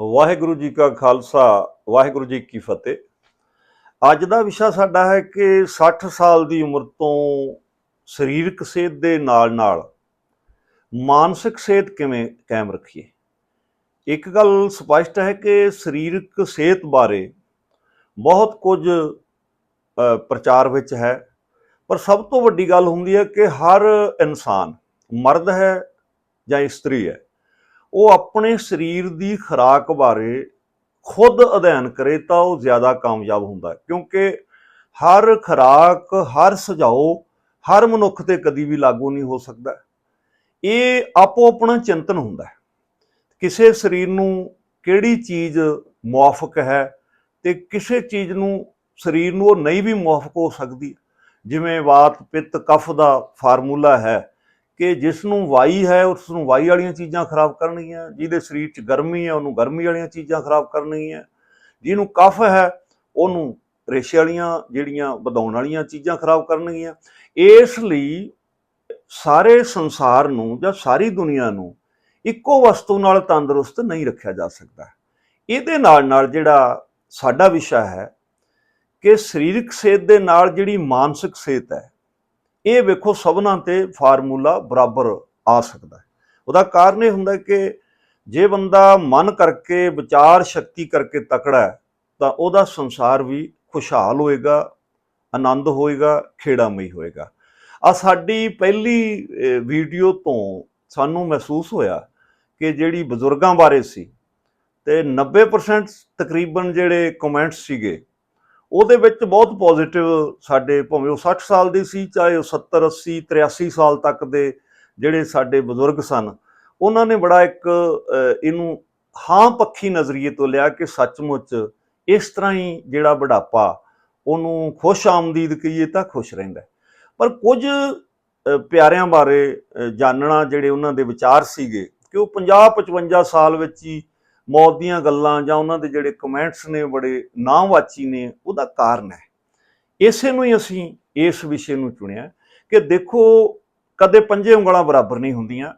ਵਾਹਿਗੁਰੂ ਜੀ ਕਾ ਖਾਲਸਾ, ਵਾਹਿਗੁਰੂ ਜੀ ਕੀ ਫਤਿਹ। ਅੱਜ ਦਾ ਵਿਸ਼ਾ ਸਾਡਾ ਹੈ ਕਿ 60 ਸਾਲ ਦੀ ਉਮਰ ਤੋਂ ਸਰੀਰਕ ਸਿਹਤ ਦੇ ਨਾਲ-ਨਾਲ ਮਾਨਸਿਕ ਸਿਹਤ ਕਿਵੇਂ ਕਾਇਮ ਰੱਖੀਏ? ਇੱਕ ਗੱਲ ਸਪਸ਼ਟ ਹੈ ਕਿ ਸਰੀਰਕ ਸਿਹਤ ਬਾਰੇ ਬਹੁਤ ਕੁਝ ਪ੍ਰਚਾਰ ਵਿੱਚ ਹੈ, ਪਰ ਸਭ ਤੋਂ ਵੱਡੀ ਗੱਲ ਹੁੰਦੀ ਹੈ ਕਿ ਹਰ ਇਨਸਾਨ ਮਰਦ ਹੈ ਜਾਂ ਇਸਤਰੀ ਹੈ। ਉਹ ਆਪਣੇ ਸਰੀਰ ਦੀ ਖੁਰਾਕ ਬਾਰੇ ਖੁਦ ਅਧਿਐਨ ਕਰੇ ਤਾਂ ਉਹ ਜ਼ਿਆਦਾ ਕਾਮਯਾਬ ਹੁੰਦਾ ਕਿਉਂਕਿ ਹਰ ਖੁਰਾਕ, ਹਰ ਸੁਝਾਓ ਹਰ ਮਨੁੱਖ ਤੇ ਕਦੀ ਵੀ ਲਾਗੂ ਨਹੀਂ ਹੋ ਸਕਦਾ। ਇਹ ਆਪੋ ਆਪਣਾ ਚਿੰਤਨ ਹੁੰਦਾ ਹੈ। ਕਿਸੇ ਸਰੀਰ ਨੂੰ ਕਿਹੜੀ ਚੀਜ਼ ਮੁਆਫਕ ਹੈ ਤੇ ਕਿਸੇ ਚੀਜ਼ ਨੂੰ ਸਰੀਰ ਨੂੰ ਉਹ ਨਹੀਂ ਵੀ ਮੁਆਫਕ ਹੋ ਸਕਦੀ। ਜਿਵੇਂ ਵਾਤ, ਪਿੱਤ, ਕਫ ਦਾ ਫਾਰਮੂਲਾ ਹੈ ਕਿ ਜਿਸ ਨੂੰ ਵਾਈ ਹੈ ਉਸ ਨੂੰ ਵਾਈ ਵਾਲੀਆਂ ਚੀਜ਼ਾਂ ਖਰਾਬ ਕਰਨਗੀਆਂ, ਜਿਹਦੇ ਸਰੀਰ 'ਚ ਗਰਮੀ ਹੈ, ਉਹਨੂੰ ਗਰਮੀ ਵਾਲੀਆਂ ਚੀਜ਼ਾਂ ਖਰਾਬ ਕਰਨਗੀਆਂ। ਜਿਹਨੂੰ ਕਫ ਹੈ, ਉਹਨੂੰ ਰੇਸ਼ੇ ਵਾਲੀਆਂ ਜਿਹੜੀਆਂ ਵਧਾਉਣ ਵਾਲੀਆਂ ਚੀਜ਼ਾਂ ਖਰਾਬ ਕਰਨਗੀਆਂ। ਇਸ ਲਈ ਸਾਰੇ ਸੰਸਾਰ ਨੂੰ ਜਾਂ ਸਾਰੀ ਦੁਨੀਆ ਨੂੰ ਇੱਕੋ ਵਸਤੂ ਨਾਲ ਤੰਦਰੁਸਤ ਨਹੀਂ ਰੱਖਿਆ ਜਾ ਸਕਦਾ। ਇਹਦੇ ਨਾਲ ਨਾਲ ਜਿਹੜਾ ਸਾਡਾ ਵਿਸ਼ਾ ਹੈ ਕਿ ਸਰੀਰਕ ਸਿਹਤ ਦੇ ਨਾਲ ਜਿਹੜੀ ਮਾਨਸਿਕ ਸਿਹਤ ਹੈ ਇਹ ਵੇਖੋ ਸਭਨਾਂ ਤੇ ਫਾਰਮੂਲਾ ਬਰਾਬਰ ਆ ਸਕਦਾ ਹੈ। ਉਹਦਾ ਕਾਰਨ ਇਹ ਹੁੰਦਾ ਕਿ ਜੇ ਬੰਦਾ ਮਨ ਕਰਕੇ, ਵਿਚਾਰ ਸ਼ਕਤੀ ਕਰਕੇ ਤਕੜਾ ਹੈ, ਤਾਂ ਉਹਦਾ ਸੰਸਾਰ ਵੀ ਖੁਸ਼ਹਾਲ ਹੋਏਗਾ, ਆਨੰਦ ਹੋਏਗਾ, ਖੇੜਾਮਈ ਹੋਏਗਾ। ਆ ਸਾਡੀ ਪਹਿਲੀ ਵੀਡੀਓ ਤੋਂ ਸਾਨੂੰ ਮਹਿਸੂਸ ਹੋਇਆ ਕਿ ਜਿਹੜੀ ਬਜ਼ੁਰਗਾਂ ਬਾਰੇ ਸੀ, ਤੇ 90% ਤਕਰੀਬਨ ਜਿਹੜੇ ਕਮੈਂਟਸ ਸੀਗੇ ਉਹਦੇ ਵਿੱਚ ਬਹੁਤ ਪੋਜ਼ਿਟਿਵ ਸਾਡੇ ਭਾਵੇਂ ਉਹ 60 ਸਾਲ ਦੇ ਸੀ, ਚਾਹੇ ਉਹ 70 80 83 ਸਾਲ ਤੱਕ ਦੇ ਜਿਹੜੇ ਸਾਡੇ ਬਜ਼ੁਰਗ ਸਨ, ਉਹਨਾਂ ਨੇ ਬੜਾ ਇੱਕ ਇਹਨੂੰ ਹਾਂ ਪੱਖੀ ਨਜ਼ਰੀਏ ਤੋਂ ਲਿਆ ਕਿ ਸੱਚਮੁੱਚ ਇਸ ਤਰ੍ਹਾਂ ਹੀ ਜਿਹੜਾ ਬੁਢਾਪਾ, ਉਹਨੂੰ ਖੁਸ਼ ਆਮਦੀਦ ਕਹੀਏ ਤਾਂ ਖੁਸ਼ ਰਹਿੰਦਾ ਪਰ ਕੁਝ ਪਿਆਰਿਆਂ ਬਾਰੇ ਜਾਣਨਾ ਜਿਹੜੇ ਉਹਨਾਂ ਦੇ ਵਿਚਾਰ ਸੀਗੇ ਕਿ ਉਹ 50 55 ਸਾਲ ਵਿੱਚ ਹੀ ਮੌਤ ਦੀਆਂ ਗੱਲਾਂ ਜਾਂ ਉਹਨਾਂ ਦੇ ਜਿਹੜੇ ਕਮੈਂਟਸ ਨੇ, ਬੜੇ ਨਾਮਵਾਚੀ ਨੇ, ਉਹਦਾ ਕਾਰਨ ਹੈ। ਇਸੇ ਨੂੰ ਹੀ ਅਸੀਂ ਇਸ ਵਿਸ਼ੇ ਨੂੰ ਚੁਣਿਆ ਕਿ ਦੇਖੋ, ਕਦੇ ਪੰਜੇ ਉਂਗਲਾਂ ਬਰਾਬਰ ਨਹੀਂ ਹੁੰਦੀਆਂ,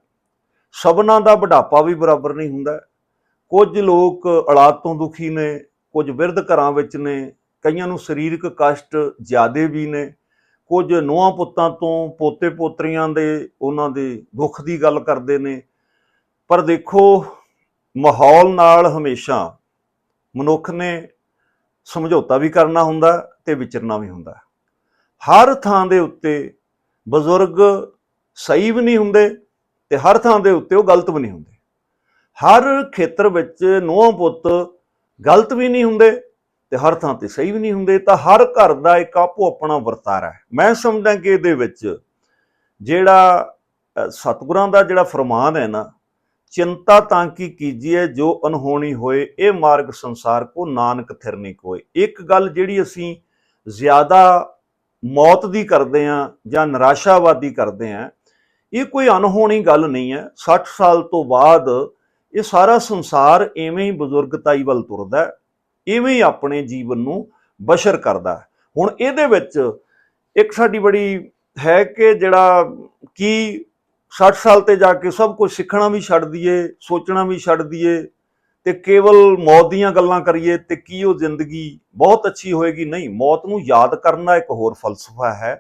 ਸਭਨਾਂ ਦਾ ਬੁਢਾਪਾ ਵੀ ਬਰਾਬਰ ਨਹੀਂ ਹੁੰਦਾ, ਕੁਝ ਲੋਕ ਔਲਾਦ ਤੋਂ ਦੁਖੀ ਨੇ, ਕੁਝ ਬਿਰਧ ਘਰਾਂ ਵਿੱਚ ਨੇ, ਕਈਆਂ ਨੂੰ ਸਰੀਰਕ ਕਸ਼ਟ ਜ਼ਿਆਦੇ ਵੀ ਨੇ, ਕੁਝ ਨੋਹਾਂ ਪੁੱਤਾਂ ਤੋਂ ਪੋਤੇ ਪੋਤਰੀਆਂ ਦੇ, ਉਹਨਾਂ ਦੇ ਦੁੱਖ ਦੀ ਗੱਲ ਕਰਦੇ ਨੇ। ਪਰ ਦੇਖੋ ਮਾਹੌਲ ਨਾਲ ਹਮੇਸ਼ਾ ਮਨੁੱਖ ਨੇ ਸਮਝੌਤਾ ਵੀ ਕਰਨਾ ਹੁੰਦਾ ਤੇ ਵਿਚਰਨਾ ਵੀ ਹੁੰਦਾ। ਹਰ ਥਾਂ ਦੇ ਉੱਤੇ ਬਜ਼ੁਰਗ ਸਹੀ ਵੀ ਨਹੀਂ ਹੁੰਦੇ ਤੇ ਹਰ ਥਾਂ ਦੇ ਉੱਤੇ ਉਹ ਗਲਤ ਵੀ ਨਹੀਂ ਹੁੰਦੇ। ਹਰ ਖੇਤਰ ਵਿੱਚ ਨੂੰਹ ਪੁੱਤ ਗਲਤ ਵੀ ਨਹੀਂ ਹੁੰਦੇ ਤੇ ਹਰ ਥਾਂ ਤੇ ਸਹੀ ਵੀ ਨਹੀਂ ਹੁੰਦੇ ਤਾਂ ਹਰ ਘਰ ਦਾ ਇੱਕ ਆਪੋ ਆਪਣਾ ਵਰਤਾਰਾ ਹੈ। ਮੈਂ ਸਮਝਦਾ ਕਿ ਇਹਦੇ ਵਿੱਚ ਜਿਹੜਾ ਸਤਿਗੁਰਾਂ ਦਾ ਜਿਹੜਾ ਫਰਮਾਨ ਹੈ ਨਾ ਚਿੰਤਾ ਤਾਂ ਕੀ ਕੀਜੀਏ ਜੋ ਅਨਹੋਣੀ ਹੋਏ ਇਹ ਮਾਰਗ ਸੰਸਾਰ ਕੋ ਨਾਨਕ ਥਿਰਨੀ ਕੋਏ। ਇੱਕ ਗੱਲ ਜਿਹੜੀ ਅਸੀਂ ਜ਼ਿਆਦਾ ਮੌਤ ਦੀ ਕਰਦੇ ਆ ਜਾਂ ਨਿਰਾਸ਼ਾਵਾਦੀ ਕਰਦੇ ਆ ਇਹ ਕੋਈ ਅਨਹੋਣੀ ਗੱਲ ਨਹੀਂ ਹੈ। 60 ਸਾਲ ਤੋਂ ਬਾਅਦ ਇਹ ਸਾਰਾ ਸੰਸਾਰ ਐਵੇਂ ਹੀ ਬਜ਼ੁਰਗਤਾਈ ਵੱਲ ਤੁਰਦਾ ਹੈ, ਐਵੇਂ ਹੀ ਆਪਣੇ ਜੀਵਨ ਨੂੰ ਬਸ਼ਰ ਕਰਦਾ ਹੁਣ ਇਹਦੇ ਵਿੱਚ ਇੱਕ ਸਾਡੀ ਬੜੀ ਹੈ ਕਿ ਜਿਹੜਾ ਕੀ 60 ਸਾਲ ਤੇ ਜਾ ਕੇ ਸਭ ਕੁਝ ਸਿੱਖਣਾ ਵੀ ਛੱਡ ਦਈਏ, ਸੋਚਣਾ ਵੀ ਛੱਡ ਦਈਏ ਤੇ ਕੇਵਲ ਮੌਤ ਦੀਆਂ ਗੱਲਾਂ ਕਰੀਏ ਤੇ ਕੀ ਉਹ ਜ਼ਿੰਦਗੀ ਬਹੁਤ ਅੱਛੀ ਹੋਏਗੀ? ਨਹੀਂ, ਮੌਤ ਨੂੰ ਯਾਦ ਕਰਨ ਦਾ ਇੱਕ ਹੋਰ ਫਲਸਫਾ ਹੈ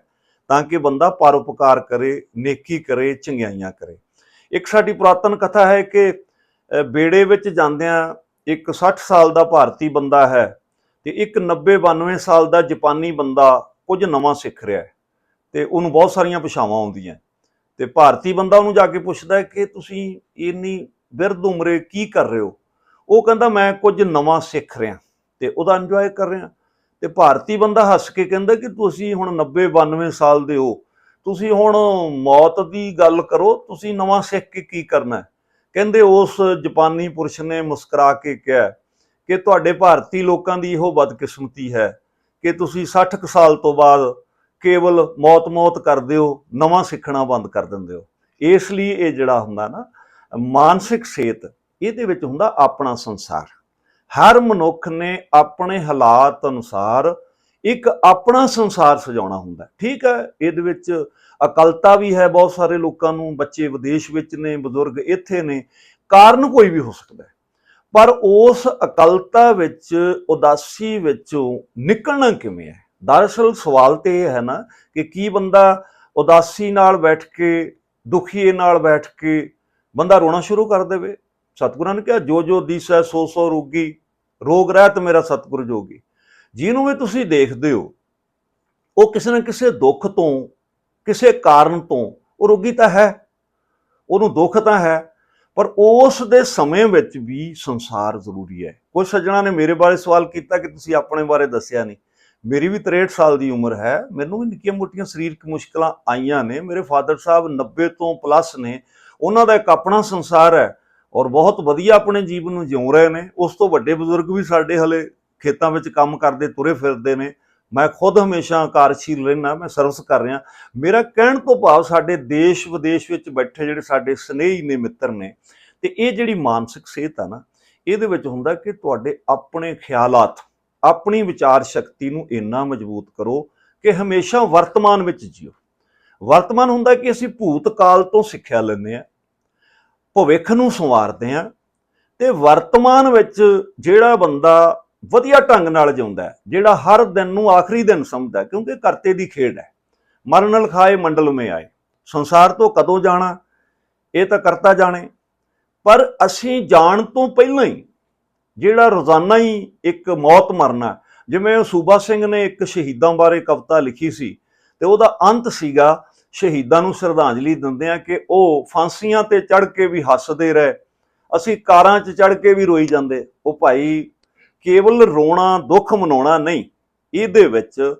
ਤਾਂ ਕਿ ਬੰਦਾ ਪਰਉਪਕਾਰ ਕਰੇ, ਨੇਕੀ ਕਰੇ, ਚੰਗਿਆਈਆਂ ਕਰੇ। ਇੱਕ ਸਾਡੀ ਪੁਰਾਤਨ ਕਥਾ ਹੈ ਕਿ ਬੇੜੇ ਵਿੱਚ ਜਾਂਦਿਆਂ ਇੱਕ 60 ਸਾਲ ਦਾ ਭਾਰਤੀ ਬੰਦਾ ਹੈ ਤੇ ਇੱਕ 90 92 ਸਾਲ ਦਾ ਜਾਪਾਨੀ ਬੰਦਾ ਕੁਝ ਨਵਾਂ ਸਿੱਖ ਰਿਹਾ ਹੈ ਤੇ ਉਹਨੂੰ ਬਹੁਤ ਸਾਰੀਆਂ ਭਾਸ਼ਾਵਾਂ ਆਉਂਦੀਆਂ। ਤੇ ਭਾਰਤੀ ਬੰਦਾ ਉਹਨੂੰ ਜਾ ਕੇ ਪੁੱਛਦਾ ਕਿ ਤੁਸੀਂ ਇੰਨੀ ਬਿਰਧ ਉਮਰੇ ਕੀ ਕਰ ਰਹੇ ਹੋ? ਉਹ ਕਹਿੰਦਾ, ਮੈਂ ਕੁਝ ਨਵਾਂ ਸਿੱਖ ਰਿਹਾ ਤੇ ਉਹਦਾ ਇੰਜੋਏ ਕਰ ਰਿਹਾ। ਤੇ ਭਾਰਤੀ ਬੰਦਾ ਹੱਸ ਕੇ ਕਹਿੰਦਾ ਕਿ ਤੁਸੀਂ ਹੁਣ 90 92 ਸਾਲ ਦੇ ਹੋ, ਤੁਸੀਂ ਹੁਣ ਮੌਤ ਦੀ ਗੱਲ ਕਰੋ, ਤੁਸੀਂ ਨਵਾਂ ਸਿੱਖ ਕੇ ਕੀ ਕਰਨਾ ਕਹਿੰਦੇ ਉਸ ਜਾਪਾਨੀ ਪੁਰਸ਼ ਨੇ ਮੁਸਕਰਾ ਕੇ ਕਿਹਾ ਕਿ ਤੁਹਾਡੇ ਭਾਰਤੀ ਲੋਕਾਂ ਦੀ ਇਹੋ ਬਦਕਿਸਮਤੀ ਹੈ ਕਿ ਤੁਸੀਂ 60 ਕੁ ਸਾਲ ਤੋਂ ਬਾਅਦ ਕੇਵਲ ਮੌਤ-ਮੌਤ ਕਰਦੇ ਹੋ ਨਵਾਂ ਸਿੱਖਣਾ ਬੰਦ ਕਰ ਦਿੰਦੇ ਹੋ। ਇਸ ਲਈ ਇਹ ਜਿਹੜਾ ਹੁੰਦਾ ਨਾ, ਮਾਨਸਿਕ ਸਿਹਤ, ਇਹਦੇ ਵਿੱਚ ਹੁੰਦਾ ਆਪਣਾ ਸੰਸਾਰ। ਹਰ ਮਨੁੱਖ ਨੇ ਆਪਣੇ ਹਾਲਾਤ ਅਨੁਸਾਰ ਇੱਕ ਆਪਣਾ ਸੰਸਾਰ ਸਜਾਉਣਾ ਹੁੰਦਾ। ਠੀਕ ਹੈ, ਇਹਦੇ ਵਿੱਚ ਅਕਲਤਾ ਵੀ ਹੈ ਬਹੁਤ ਸਾਰੇ ਲੋਕਾਂ ਨੂੰ, ਬੱਚੇ ਵਿਦੇਸ਼ ਵਿੱਚ ਨੇ, ਬਜ਼ੁਰਗ ਇੱਥੇ ਨੇ, ਕਾਰਨ ਕੋਈ ਵੀ ਹੋ ਸਕਦਾ ਪਰ ਉਸ ਅਕਲਤਾ ਵਿੱਚ, ਉਦਾਸੀ ਵਿੱਚੋਂ ਨਿਕਲਣਾ ਕਿਵੇਂ ਹੈ? ਦਰਅਸਲ ਸਵਾਲ ਤੇ ਇਹ ਹੈ ਨਾ ਕਿ ਕੀ ਬੰਦਾ ਉਦਾਸੀ ਨਾਲ ਬੈਠ ਕੇ ਦੁਖੀਏ ਨਾਲ ਬੈਠ ਕੇ ਬੰਦਾ ਰੋਣਾ ਸ਼ੁਰੂ ਕਰ ਦੇਵੇ? ਸਤਿਗੁਰਾਂ ਨੇ ਕਿਹਾ, ਜੋ ਜੋ ਦਿਸੈ ਸੋ ਸੋ ਰੋਗੀ, ਰੋਗ ਰਹਿਤ ਮੇਰਾ ਸਤਿਗੁਰ ਜੋਗੀ। ਜਿਹਨੂੰ ਵੀ ਤੁਸੀਂ ਦੇਖਦੇ ਹੋ, ਉਹ ਕਿਸੇ ਨਾ ਕਿਸੇ ਦੁੱਖ ਤੋਂ, ਕਿਸੇ ਕਾਰਨ ਤੋਂ ਉਹ ਰੋਗੀ ਤਾਂ ਹੈ। ਉਹਨੂੰ ਦੁੱਖ ਤਾਂ ਹੈ, ਪਰ ਉਸ ਦੇ ਸਮੇਂ ਵਿੱਚ ਵੀ ਸੰਸਾਰ ਜ਼ਰੂਰੀ ਹੈ। ਕੁਝ ਸੱਜਣਾ ਨੇ ਮੇਰੇ ਬਾਰੇ ਸਵਾਲ ਕੀਤਾ ਕਿ ਤੁਸੀਂ ਆਪਣੇ ਬਾਰੇ ਦੱਸਿਆ ਨਹੀਂ। ਮੇਰੀ ਵੀ 63 ਸਾਲ ਦੀ ਉਮਰ ਹੈ, ਮੈਨੂੰ ਵੀ ਨਿੱਕੀਆਂ ਮੋਟੀਆਂ ਸਰੀਰਕ ਮੁਸ਼ਕਲਾਂ ਆਈਆਂ ਨੇ, ਮੇਰੇ ਫਾਦਰ ਸਾਹਿਬ 90 ਤੋਂ ਪਲੱਸ ਨੇ, ਉਹਨਾਂ ਦਾ ਇੱਕ ਆਪਣਾ ਸੰਸਾਰ ਹੈ ਔਰ ਬਹੁਤ ਵਧੀਆ ਆਪਣੇ ਜੀਵਨ ਨੂੰ ਜਿਉ ਰਹੇ ਨੇ, ਉਸ ਤੋਂ ਵੱਡੇ ਬਜ਼ੁਰਗ ਵੀ ਸਾਡੇ ਹਲੇ ਖੇਤਾਂ ਵਿੱਚ ਕੰਮ ਕਰਦੇ, ਤੁਰੇ ਫਿਰਦੇ ਨੇ, ਮੈਂ ਖੁਦ ਹਮੇਸ਼ਾ ਕਾਰਜਸ਼ੀਲ ਰਹਿਣਾ ਮੈਂ ਸਰਵਿਸ ਕਰ ਰਿਹਾ, ਮੇਰਾ ਕਹਿਣ ਤੋਂ ਭਾਵ ਸਾਡੇ ਦੇਸ਼ ਵਿਦੇਸ਼ ਵਿੱਚ ਬੈਠੇ ਜਿਹੜੇ ਸਾਡੇ ਸਨੇਹੀ ਨੇ, ਮਿੱਤਰ ਨੇ, ਤੇ ਇਹ ਜਿਹੜੀ ਮਾਨਸਿਕ ਸਿਹਤ ਆ ਨਾ, ਇਹਦੇ ਵਿੱਚ ਹੁੰਦਾ ਕਿ ਤੁਹਾਡੇ ਆਪਣੇ ਖਿਆਲਾਤ ਆਪਣੀ ਵਿਚਾਰ ਸ਼ਕਤੀ ਨੂੰ ਇੰਨਾ ਮਜ਼ਬੂਤ ਕਰੋ ਕਿ ਹਮੇਸ਼ਾ ਵਰਤਮਾਨ ਵਿੱਚ ਜਿਓ। ਵਰਤਮਾਨ ਹੁੰਦਾ ਕਿ ਅਸੀਂ ਭੂਤ ਕਾਲ ਤੋਂ ਸਿੱਖਿਆ ਲੈਂਦੇ ਆ ਭਵਿੱਖ ਨੂੰ ਸੰਵਾਰਦੇ ਆ ਤੇ ਵਰਤਮਾਨ ਵਿੱਚ ਜਿਹੜਾ ਬੰਦਾ ਵਧੀਆ ਢੰਗ ਨਾਲ ਜਿਉਂਦਾ ਜਿਹੜਾ ਹਰ ਦਿਨ ਨੂੰ ਆਖਰੀ ਦਿਨ ਸਮਝਦਾ ਕਿਉਂਕਿ ਕਰਤੇ ਦੀ ਖੇਡ ਹੈ। ਮਰਨ ਲਖਾਏ ਮੰਡਲ ਮੇ ਆਏ। ਸੰਸਾਰ ਤੋਂ ਕਦੋਂ ਜਾਣਾ, ਇਹ ਤਾਂ ਕਰਤਾ ਜਾਣੇ। ਪਰ ਅਸੀਂ ਜਾਣ ਤੋਂ ਪਹਿਲਾਂ ਹੀ ਜਿਹੜਾ ਰੋਜ਼ਾਨਾ ਹੀ ਇੱਕ ਮੌਤ ਮਰਨਾ ਜਿਵੇਂ ਸੂਬਾ ਸਿੰਘ ਨੇ ਇੱਕ ਸ਼ਹੀਦਾਂ ਬਾਰੇ ਕਵਿਤਾ ਲਿਖੀ ਸੀ ਤੇ ਉਹਦਾ ਅੰਤ ਸੀਗਾ, ਸ਼ਹੀਦਾਂ ਨੂੰ ਸ਼ਰਧਾਂਜਲੀ ਦਿੰਦੇ ਆ ਕਿ ਉਹ ਫਾਂਸੀਆਂ ਤੇ ਚੜ ਕੇ ਵੀ ਹੱਸਦੇ ਰਹੇ। ਅਸੀਂ ਕਾਰਾਂ 'ਚ ਚੜ ਕੇ ਵੀ ਰੋਈ ਜਾਂਦੇ। ਉਹ ਭਾਈ ਕੇਵਲ ਰੋਣਾ ਦੁੱਖ ਮਨਾਉਣਾ ਨਹੀਂ, ਇਹਦੇ ਵਿੱਚ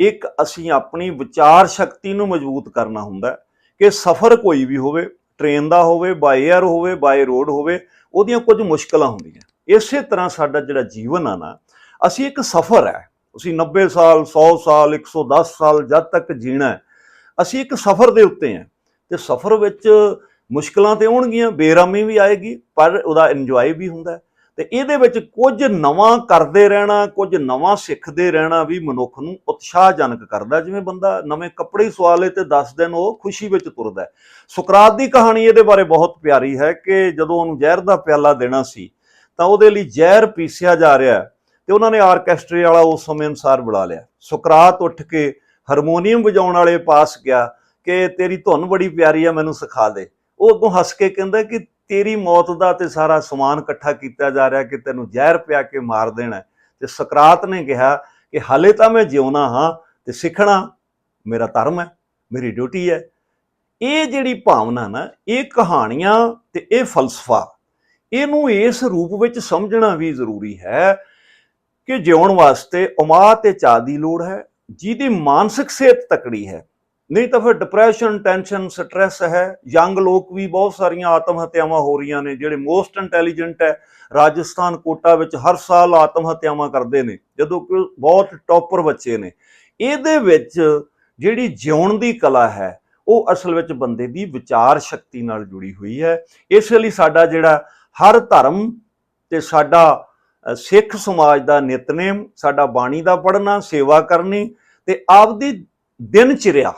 ਇੱਕ ਅਸੀਂ ਆਪਣੀ ਵਿਚਾਰ ਸ਼ਕਤੀ ਨੂੰ ਮਜ਼ਬੂਤ ਕਰਨਾ ਹੁੰਦਾ ਕਿ ਸਫ਼ਰ ਕੋਈ ਵੀ ਹੋਵੇ, ਟ੍ਰੇਨ ਦਾ ਹੋਵੇ ਬਾਈ 에ਅਰ ਹੋਵੇ ਬਾਈ ਰੋਡ ਹੋਵੇ, ਉਹਦੀਆਂ ਕੁਝ ਮੁਸ਼ਕਲਾਂ ਹੁੰਦੀਆਂ। ਇਸੇ ਤਰ੍ਹਾਂ ਸਾਡਾ ਜਿਹੜਾ ਜੀਵਨ ਆ ਨਾ, ਅਸੀਂ ਇੱਕ ਸਫ਼ਰ ਹੈ। ਅਸੀਂ 90 ਸਾਲ 100 ਸਾਲ 110 ਸਾਲ ਜਦ ਤੱਕ ਜੀਣਾ ਅਸੀਂ ਇੱਕ ਸਫ਼ਰ ਦੇ ਉੱਤੇ ਹਾਂ। ਤੇ ਸਫ਼ਰ ਵਿੱਚ ਮੁਸ਼ਕਲਾਂ ਤੇ ਆਉਣਗੀਆਂ, ਬੇਰਾਮੀ ਵੀ ਆਏਗੀ, ਪਰ ਉਹਦਾ ਇੰਜੋਏ ਵੀ ਹੁੰਦਾ ਹੈ। ਤੇ ਇਹਦੇ ਵਿੱਚ ਕੁਝ ਨਵਾਂ ਕਰਦੇ ਰਹਿਣਾ, ਕੁਝ ਨਵਾਂ ਸਿੱਖਦੇ ਰਹਿਣਾ ਵੀ ਮਨੁੱਖ ਨੂੰ ਉਤਸ਼ਾਹਜਨਕ ਕਰਦਾ ਜਿਵੇਂ ਬੰਦਾ ਨਵੇਂ ਕੱਪੜੇ ਸਵਾ ਲੇ ਤੇ 10 ਦਿਨ ਉਹ ਖੁਸ਼ੀ ਵਿੱਚ ਤੁਰਦਾ ਸੁਕਰਾਤ ਦੀ ਕਹਾਣੀ ਇਹਦੇ ਬਾਰੇ ਬਹੁਤ ਪਿਆਰੀ ਹੈ ਕਿ ਜਦੋਂ ਉਹਨੂੰ ਜ਼ਹਿਰ ਦਾ ਪਿਆਲਾ ਦੇਣਾ ਸੀ ਤਾਂ ਉਹਦੇ ਲਈ ਜ਼ਹਿਰ ਪੀਸਿਆ ਜਾ ਰਿਹਾ ਹੈ ਤੇ ਉਹਨਾਂ ਨੇ ਆਰਕੈਸਟਰੇ ਵਾਲਾ ਉਸ ਸਮੇਂ ਅਨੁਸਾਰ ਬੁਲਾ ਲਿਆ। ਸੁਕਰਾਤ ਉੱਠ ਕੇ ਹਾਰਮੋਨੀਅਮ ਵਜਾਉਣ ਵਾਲੇ ਪਾਸ ਗਿਆ ਕਿ ਤੇਰੀ ਧੁਨ ਬੜੀ ਪਿਆਰੀ ਆ, ਮੈਨੂੰ ਸਿਖਾ ਦੇ। ਉਹ ਅੱਗੋਂ ਹੱਸ ਕੇ ਕਹਿੰਦਾ ਕਿ ਤੇਰੀ ਮੌਤ ਦਾ ਤੇ ਸਾਰਾ ਸਮਾਨ ਇਕੱਠਾ ਕੀਤਾ ਜਾ ਰਿਹਾ ਕਿ ਤੈਨੂੰ ਜ਼ਹਿਰ ਪਿਆ ਕੇ ਮਾਰ ਦੇਣਾ ਹੈ। ਤੇ ਸਕਰਾਤ ਨੇ ਕਿਹਾ ਕਿ ਹਾਲੇ ਤਾਂ ਮੈਂ ਜਿਉਣਾ ਹਾਂ ਤੇ ਸਿੱਖਣਾ ਮੇਰਾ ਧਰਮ ਹੈ, ਮੇਰੀ ਡਿਊਟੀ ਹੈ। ਇਹ ਜਿਹੜੀ ਭਾਵਨਾ ਨਾ, ਇਹ ਕਹਾਣੀਆਂ ਤੇ ਇਹ ਫਲਸਫਾ ਇਹਨੂੰ ਇਸ ਰੂਪ ਵਿੱਚ ਸਮਝਣਾ ਵੀ ਜ਼ਰੂਰੀ ਹੈ ਕਿ ਜਿਉਣ ਵਾਸਤੇ ਉਮਾ ਤੇ ਚਾਹ ਦੀ ਲੋੜ ਹੈ, ਜਿਹਦੀ ਮਾਨਸਿਕ ਸਿਹਤ ਤਕੜੀ ਹੈ। ਨਹੀਂ ਤਾਂ ਫਿਰ ਡਿਪਰੈਸ਼ਨ ਟੈਨਸ਼ਨ ਸਟ੍ਰੈਸ ਹੈ। ਯੰਗ ਲੋਕ ਵੀ ਬਹੁਤ ਸਾਰੀਆਂ ਆਤਮ ਹੱਤਿਆਵਾਂ ਹੋ ਰਹੀਆਂ ਨੇ, ਜਿਹੜੇ ਮੋਸਟ ਇੰਟੈਲੀਜੈਂਟ ਹੈ। ਰਾਜਸਥਾਨ ਕੋਟਾ ਵਿੱਚ ਹਰ ਸਾਲ ਆਤਮ ਹੱਤਿਆਵਾਂ ਕਰਦੇ ਨੇ, ਜਦੋਂ ਕਿ ਬਹੁਤ ਟੌਪਰ ਬੱਚੇ ਨੇ। ਇਹਦੇ ਵਿੱਚ ਜਿਹੜੀ ਜਿਉਣ ਦੀ ਕਲਾ ਹੈ, ਉਹ ਅਸਲ ਵਿੱਚ ਬੰਦੇ ਦੀ ਵਿਚਾਰ ਸ਼ਕਤੀ ਨਾਲ ਜੁੜੀ ਹੋਈ ਹੈ। ਇਸ ਲਈ ਸਾਡਾ ਜਿਹੜਾ ਹਰ ਧਰਮ ਤੇ ਸਾਡਾ ਸਿੱਖ ਸਮਾਜ ਦਾ ਨਿਤਨੇਮ, ਸਾਡਾ ਬਾਣੀ ਦਾ ਪੜ੍ਹਨਾ, ਸੇਵਾ ਕਰਨੀ ਤੇ ਆਪਦੀ ਦਿਨ ਚਿਰਿਆ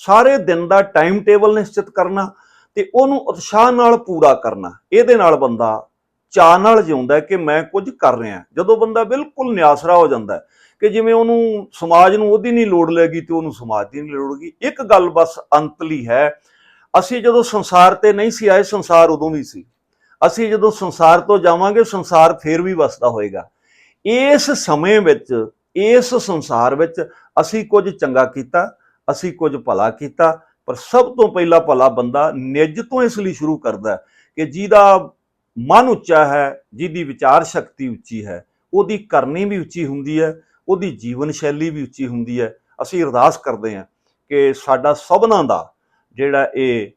ਸਾਰੇ ਦਿਨ ਦਾ ਟਾਈਮ ਟੇਬਲ ਨਿਸ਼ਚਿਤ ਕਰਨਾ ਤੇ ਉਹਨੂੰ ਉਤਸ਼ਾਹ ਨਾਲ ਪੂਰਾ ਕਰਨਾ, ਇਹਦੇ ਨਾਲ ਬੰਦਾ ਚਾਅ ਨਾਲ ਜਿਉਂਦਾ ਕਿ ਮੈਂ ਕੁਝ ਕਰ ਰਿਹਾ, ਜਦੋਂ ਬੰਦਾ ਬਿਲਕੁਲ ਨਿਆਸਰਾ ਹੋ ਜਾਂਦਾ ਕਿ ਜਿਵੇਂ ਉਹਨੂੰ ਸਮਾਜ ਨੂੰ ਉਹਦੀ ਨਹੀਂ ਲੋੜ ਲੱਗੀ ਤੇ ਉਹਨੂੰ ਸਮਾਜ ਦੀ ਨਹੀਂ ਲੋੜਗੀ ਇੱਕ ਗੱਲ ਬਸ ਅੰਤਲੀ ਹੈ, ਅਸੀਂ ਜਦੋਂ ਸੰਸਾਰ ਤੇ ਨਹੀਂ ਸੀ ਆਏ, ਸੰਸਾਰ ਉਦੋਂ ਵੀ ਸੀ। ਅਸੀਂ ਜਦੋਂ ਸੰਸਾਰ ਤੋਂ ਜਾਵਾਂਗੇ, ਸੰਸਾਰ ਫੇਰ ਵੀ ਵਸਦਾ ਹੋਏਗਾ। ਇਸ ਸਮੇਂ ਵਿੱਚ, ਇਸ ਸੰਸਾਰ ਵਿੱਚ ਅਸੀਂ ਕੁਝ ਚੰਗਾ ਕੀਤਾ, ਅਸੀਂ ਕੁਝ ਭਲਾ ਕੀਤਾ, ਪਰ ਸਭ ਤੋਂ ਪਹਿਲਾ ਭਲਾ ਬੰਦਾ ਨਿੱਜ ਤੋਂ ਇਸ ਲਈ ਸ਼ੁਰੂ ਕਰਦਾ ਕਿ ਜਿਹਦਾ ਮਨ ਉੱਚਾ ਹੈ, ਜਿਹਦੀ ਵਿਚਾਰ ਸ਼ਕਤੀ ਉੱਚੀ ਹੈ, ਉਹਦੀ ਕਰਨੀ ਵੀ ਉੱਚੀ ਹੁੰਦੀ ਹੈ, ਉਹਦੀ ਜੀਵਨ ਸ਼ੈਲੀ ਵੀ ਉੱਚੀ ਹੁੰਦੀ ਹੈ। ਅਸੀਂ ਅਰਦਾਸ ਕਰਦੇ ਹਾਂ ਕਿ ਸਾਡਾ ਸਭਨਾਂ ਦਾ ਜਿਹੜਾ ਇਹ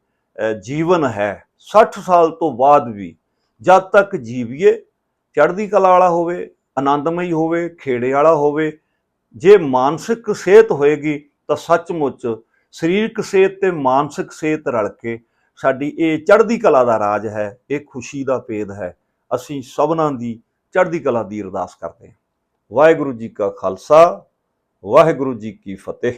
ਜੀਵਨ ਹੈ 60 ਸਾਲ ਤੋਂ ਬਾਅਦ ਵੀ ਜਦ ਤੱਕ ਜੀਵੀਏ, ਚੜ੍ਹਦੀ ਕਲਾ ਵਾਲਾ ਹੋਵੇ, ਆਨੰਦਮਈ ਹੋਵੇ, ਖੇੜੇ ਵਾਲਾ ਹੋਵੇ, ਜੇ ਮਾਨਸਿਕ ਸਿਹਤ ਹੋਏਗੀ ਤਾਂ ਸੱਚਮੁੱਚ ਸਰੀਰਕ ਸਿਹਤ ਤੇ ਮਾਨਸਿਕ ਸਿਹਤ ਰਲ ਕੇ ਸਾਡੀ ਇਹ ਚੜ੍ਹਦੀ ਕਲਾ ਦਾ ਰਾਜ ਹੈ, ਇਹ ਖੁਸ਼ੀ ਦਾ ਭੇਦ ਹੈ। ਅਸੀਂ ਸਭਨਾਂ ਦੀ ਚੜ੍ਹਦੀ ਕਲਾ ਦੀ ਅਰਦਾਸ ਕਰਦੇ ਹਾਂ। ਵਾਹਿਗੁਰੂ ਜੀ ਕਾ ਖਾਲਸਾ, ਵਾਹਿਗੁਰੂ ਜੀ ਕੀ ਫਤਿਹ।